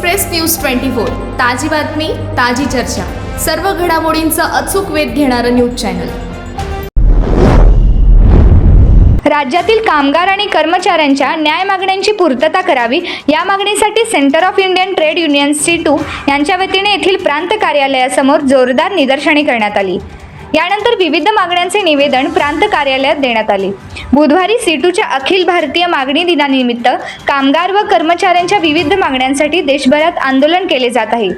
Express news twenty four. ताजी बातमी ताजी चर्चा. सर्व घडामोडींचा अचूक वेध घेणारं न्यूज चॅनल. राज्यातील कामगार आणि कर्मचाऱ्यांच्या न्याय मागण्यांची पूर्तता करावी या मागणीसाठी centre of Indian trade union CITU यांच्या वतीने येथील प्रांत कार्यालयासमोर जोरदार निदर्शने करण्यात आली. यानंतर विविध मागण्यांचे निवेदन प्रांत कार्यालयात देण्यात आले. बुधवारी सीटूच्या अखिल भारतीय मागणी दिनानिमित्त कामगार व कर्मचाऱ्यांच्या विविध मागण्यांसाठी देशभरात आंदोलन केले जात आहे.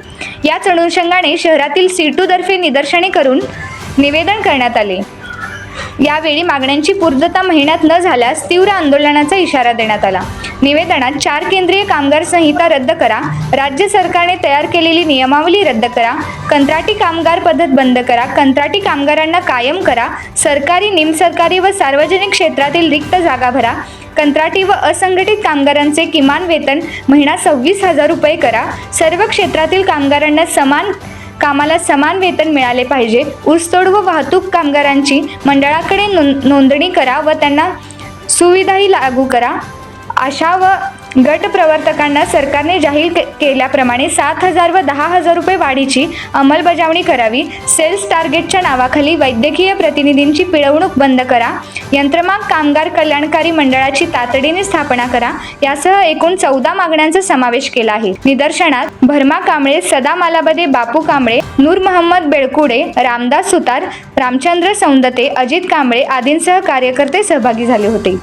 याच अनुषंगाने शहरातील सीटूतर्फे निदर्शने करून निवेदन करण्यात आले. यावेळी मागण्यांची पूर्तता महिन्यात न झाल्यास तीव्र आंदोलनाचा इशारा देण्यात आला. निवेदनात चार केंद्रीय कामगार संहिता रद्द करा राज्य सरकारने तयार केलेली नियमावली रद्द करा कंत्राटी कामगार पद्धत बंद करा कंत्राटी कामगारांना कायम करा सरकारी निमसरकारी व सार्वजनिक क्षेत्रातील रिक्त जागा भरा कंत्राटी व असंघटित कामगारांचे किमान वेतन महिना सव्वीस हजार रुपये करा सर्व क्षेत्रातील कामगारांना समान कामाला समान वेतन मिळाले पाहिजे. ऊसतोड व वाहतूक कामगारांची मंडळाकडे नोंद नोंदणी करा व त्यांना सुविधाही लागू करा. अशा व गट प्रवर्तकांना सरकारने जाहीर केल्याप्रमाणे सात हजार व दहा हजार रुपये वाढीची अंमलबजावणी करावी सेल्स टार्गेटच्या नावाखाली वैद्यकीय प्रतिनिधींची पिळवणूक बंद करा यंत्रमाग कामगार कल्याणकारी मंडळाची तातडीने स्थापना करा यासह एकूण चौदा मागण्यांचा समावेश केला आहे. निदर्शनात भरमा कांबळे सदा मालाबदे बापू कांबळे नूर मोहम्मद बेळकुडे रामदास सुतार रामचंद्र सौंदते अजित कांबळे आदींसह कार्यकर्ते सहभागी झाले होते.